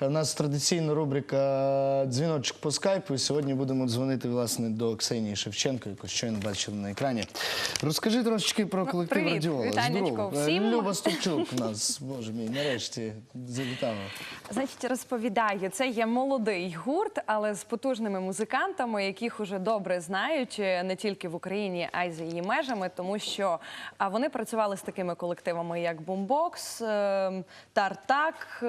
У нас традиційна рубрика Дзвіночок по скайпу. І сьогодні будемо дзвонити власне до Ксенії Шевченко, яку щойно бачили на екрані. Розкажи трошечки про колектив Ну, привіт, Радіола. вітанечко Здорово. всім. Люба Ступчук у нас, боже мій, нарешті завітала. Значить, розповідаю, це є молодий гурт, але з потужними музикантами, яких уже добре знають е, не тільки в Україні, а й за її межами, тому що вони працювали з такими колективами, як Бумбокс, е, Тартак.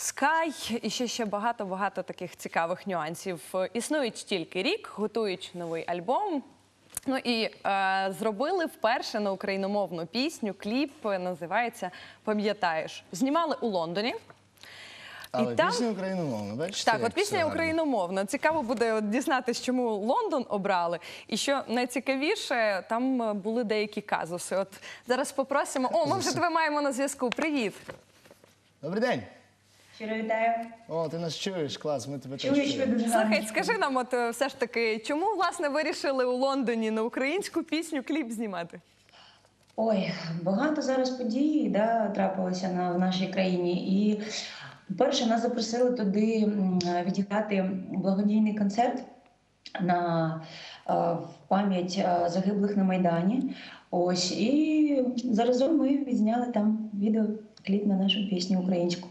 Скай і ще ще багато багато таких цікавих нюансів. Існують тільки рік, готують новий альбом. Ну і е, зробили вперше на україномовну пісню. Кліп називається Пам'ятаєш. Знімали у Лондоні. Але там- пісня україномовна, бачите? Так, от пісня україномовна. Цікаво буде от дізнатися, чому Лондон обрали. І що найцікавіше, там е, були деякі казуси. От зараз попросимо. О, ми вже тебе маємо на зв'язку. Привіт. Добрий день. Щиро вітаю. О, ти нас чуєш, клас, ми тебе теж що ви чуємо. дуже гарно. Слухай, скажи нам, от е, все ж таки, чому власне вирішили у Лондоні на українську пісню кліп знімати? Ой, багато зараз подій да, трапилося на, в нашій країні. І, по-перше, нас запросили туди м, відіграти благодійний концерт на е, в пам'ять е, загиблих на Майдані. Ось, і заразом ми відзняли там відеокліп на нашу пісню українську.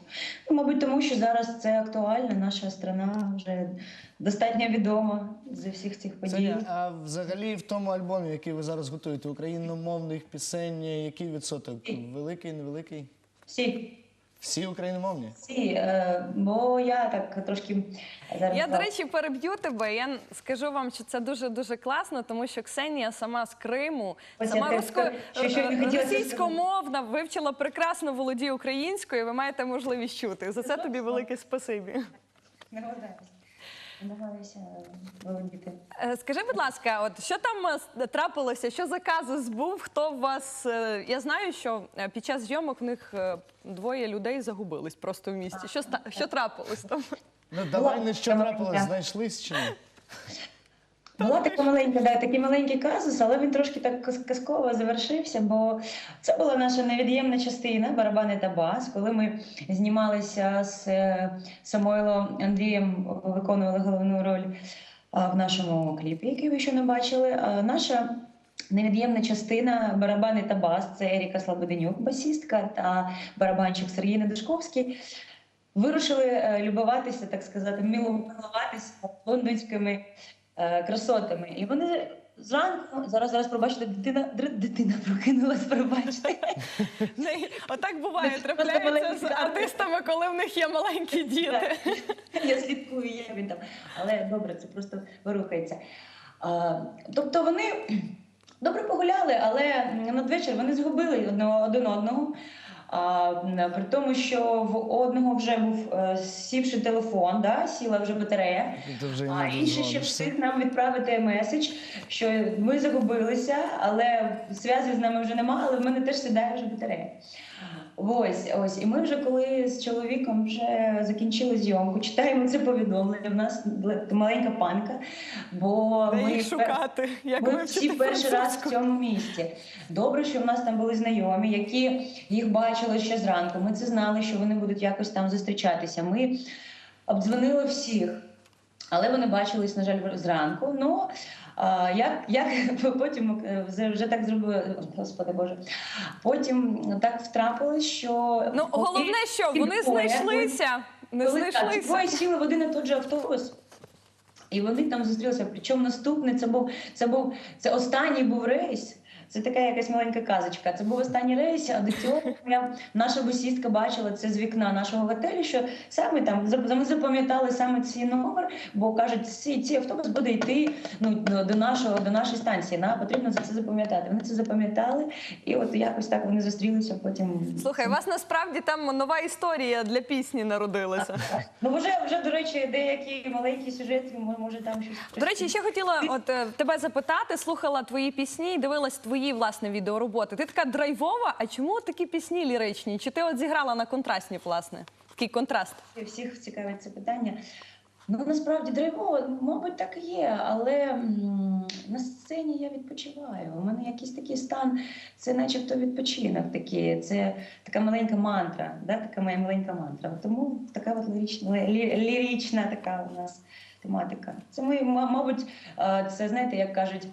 Ну, мабуть, тому що зараз це актуально, наша страна вже достатньо відома з всіх цих подій. Ксенія, а взагалі в тому альбомі, який ви зараз готуєте, україномовних пісень, який відсоток? Великий, невеликий? Всі Всі україномовні? Всі, е, бо я так трошки зараз. Я, до речі, переб'ю тебе. Я скажу вам, що це дуже дуже класно, тому що Ксенія сама з Криму, Ось сама руско... хотіла російськомовна, вивчила прекрасно володію українською. Ви маєте можливість чути. За це тобі велике спасибі. Намагаюся володіти. Е, Скажи, будь ласка, от що там е, трапилося? Що за казус був? Хто в вас? е, Я знаю, що е, під час зйомок в них е, двоє людей загубились просто в місті. Що ста- що трапилось там? Ну давай не що така трапилось, знайшлись чи ні? Була така маленька, да, такий маленький казус, але він трошки так казково завершився, бо це була наша невід'ємна частина барабани та бас. Коли ми знімалися з е, Самойлом Андрієм, виконували головну роль в нашому кліпі, який ви ще не бачили. Наша невід'ємна частина барабани та бас це Еріка Слободенюк, басістка та барабанщик Сергій Недушковський. Вирушили е, любуватися, так сказати, мило- милуватися лондонськими красотами. І вони зранку, зараз зараз пробачте, дитина, дитина прокинулась, пробачте. Отак буває, трапляється з артистами, коли в них є маленькі діти. Я слідкую, як він там. Але добре, це просто вирухається. А, тобто вони добре погуляли, але надвечір вони згубили одного один одного. При тому, що в одного вже був е, сівши телефон, да, сіла вже батарея. Вже А інший ще встиг нам відправити меседж, що ми загубилися, але зв'язку з нами вже немає, але в мене теж сідає вже батарея. Ось, ось. І ми вже коли з чоловіком вже закінчили зйомку, читаємо це повідомлення. В нас маленька паника, бо Де ми їх шукати? Як ми всі перший раз в цьому місті. Добре, що в нас там були знайомі, які їх бачили ще зранку. Ми це знали, що вони будуть якось там зустрічатися. Ми обдзвонили всіх, але вони бачились, на жаль, зранку. Ну а, як, як потім е, вже так зробили, господи Боже. Потім так втрапилось, що Ну головне, що вони знайшлися. Не коли так, двоє сіли в один і той же автобус. І вони там зустрілися. Причому наступний це був це був це останній був рейс. Це така якась маленька казочка. Це був останній рейс, а до цього я, наша бусістка бачила це з вікна нашого готелю, що саме там ми запам'ятали саме цей номер, бо кажуть, цей автобус буде йти ну, до нашого до нашої станції. На потрібно за це запам'ятати. Вони це запам'ятали, і от якось так вони зустрілися. Потім Слухай, у вас насправді там нова історія для пісні народилася. ну вже вже до речі, деякі маленькі сюжети, може там щось До речі, ще хотіла от е, тебе запитати, слухала твої пісні і дивилась твої власне відеороботи. Ти така драйвова. А чому такі пісні ліричні? Чи ти от зіграла на контрастні, власне? Такий контраст? всіх цікавить це питання. Ну насправді драйвово, мабуть, так і є, але на сцені я відпочиваю. У мене якийсь такий стан, це начебто відпочинок такий, це така маленька мантра, да? така моя маленька мантра. Тому така от лірична, лі- лірична така у нас тематика. Це ми, мабуть, це знаєте, як кажуть,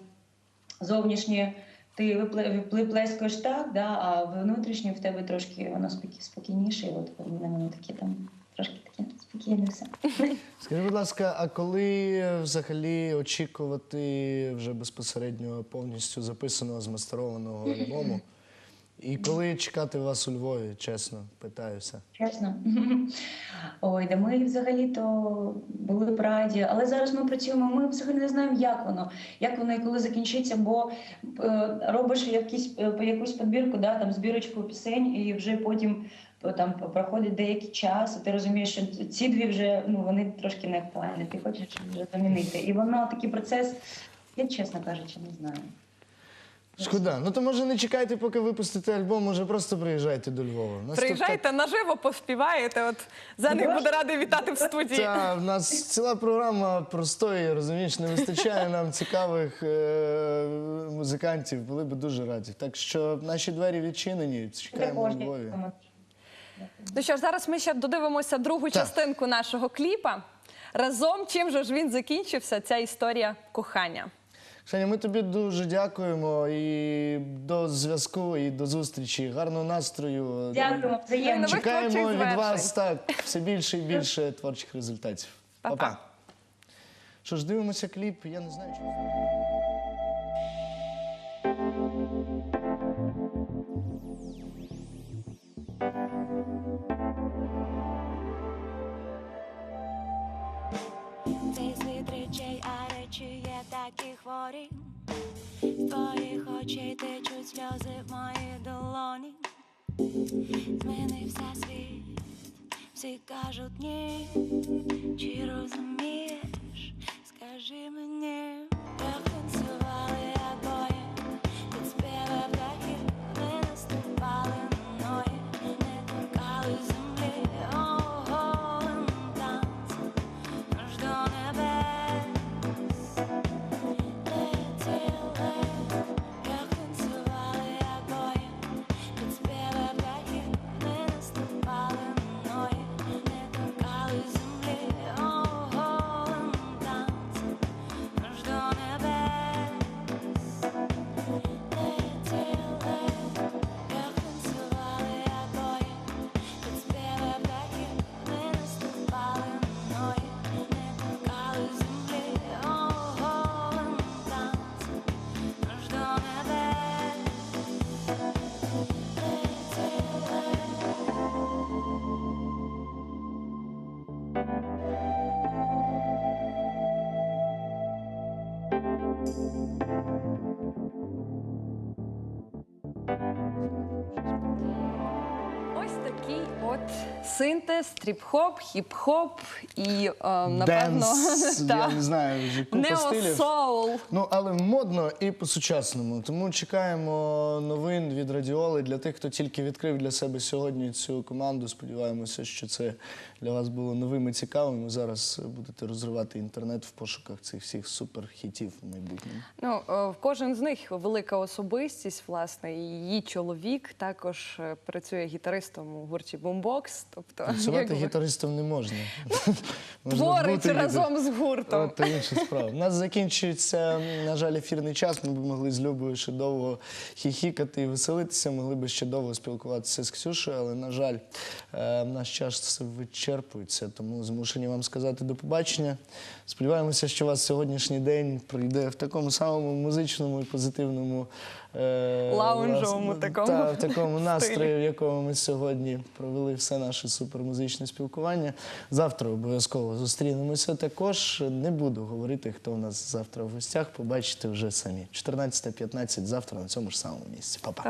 зовнішнє ти випле- виплескуєш так, да, а внутрішньо в тебе трошки воно спокій- спокійніше. І от у мене такі там трошки таке спокійне все. Скажи, будь ласка, а коли взагалі очікувати вже безпосередньо повністю записаного, змастерованого альбому? І коли чекати вас у Львові, чесно, питаюся. Чесно. Ой, да ми взагалі-то були б раді, але зараз ми працюємо. Ми взагалі не знаємо, як воно, як воно і коли закінчиться, бо е, робиш якісь е, якусь підбірку, да, там збірочку пісень, і вже потім е, там проходить деякий час, і ти розумієш, що ці дві вже ну вони трошки не актуальні. Ти хочеш вже замінити. І воно такий процес, я чесно кажучи, не знаю. Шкода. Ну то може не чекайте, поки випустите альбом, може просто приїжджайте до Львова. Нас тут Приїжджайте наживо, поспіваєте. От Зеник Дуже. буде радий вітати в студії. Та, в нас ціла програма простої, розумієш, не вистачає нам цікавих е- музикантів, були б дуже раді. Так що наші двері відчинені, чекаємо у Приходьте. Львові. Ну що ж, зараз ми ще додивимося другу Так. частинку нашого кліпа. Разом чим же ж він закінчився, ця історія кохання. Ксеня, ми тобі дуже дякуємо і до зв'язку, і до зустрічі. Гарного настрою. Дякуємо, взаємно. Чекаємо від вас так все більше і більше творчих результатів. Па-па. Па-па. Що ж, дивимося кліп, я не знаю, що. З твоїх очей течуть сльози в моїй долоні. Змінився світ, всі кажуть ні. Чи розумієш? Скажи мені, синтез, тріп-хоп, хіп-хоп і, е, напевно, Денс, я та, не знаю, вже купа стилів. неосоул. Ну, але модно і по-сучасному. Тому чекаємо новин від Радіоли для тих, хто тільки відкрив для себе сьогодні цю команду. Сподіваємося, що це для вас було новим і цікавим. І зараз будете розривати інтернет в пошуках цих всіх суперхітів в майбутньому. Ну, е, кожен з них велика особистість, власне, і її чоловік також е, працює гітаристом у гурті Boombox. Тобто, Працювати якби, гітаристом не можна. Можна творить разом з гуртом. От то інша справа. У нас закінчується, на жаль, ефірний час. Ми б могли з Любою ще довго хіхікати і веселитися, могли б ще довго спілкуватися з Ксюшею, але, на жаль, е, наш час вичерпується, тому змушені вам сказати до побачення. Сподіваємося, що у вас сьогоднішній день пройде в такому самому музичному і позитивному е, Лаунжовому власне, такому та, в такому стилі. настрої, в якому ми сьогодні провели все наше супермузичне спілкування. Завтра обов'язково зустрінемося. Також не буду говорити, хто у нас завтра в гостях. Побачите вже самі. 14.15 завтра на цьому ж самому місці. Па-па.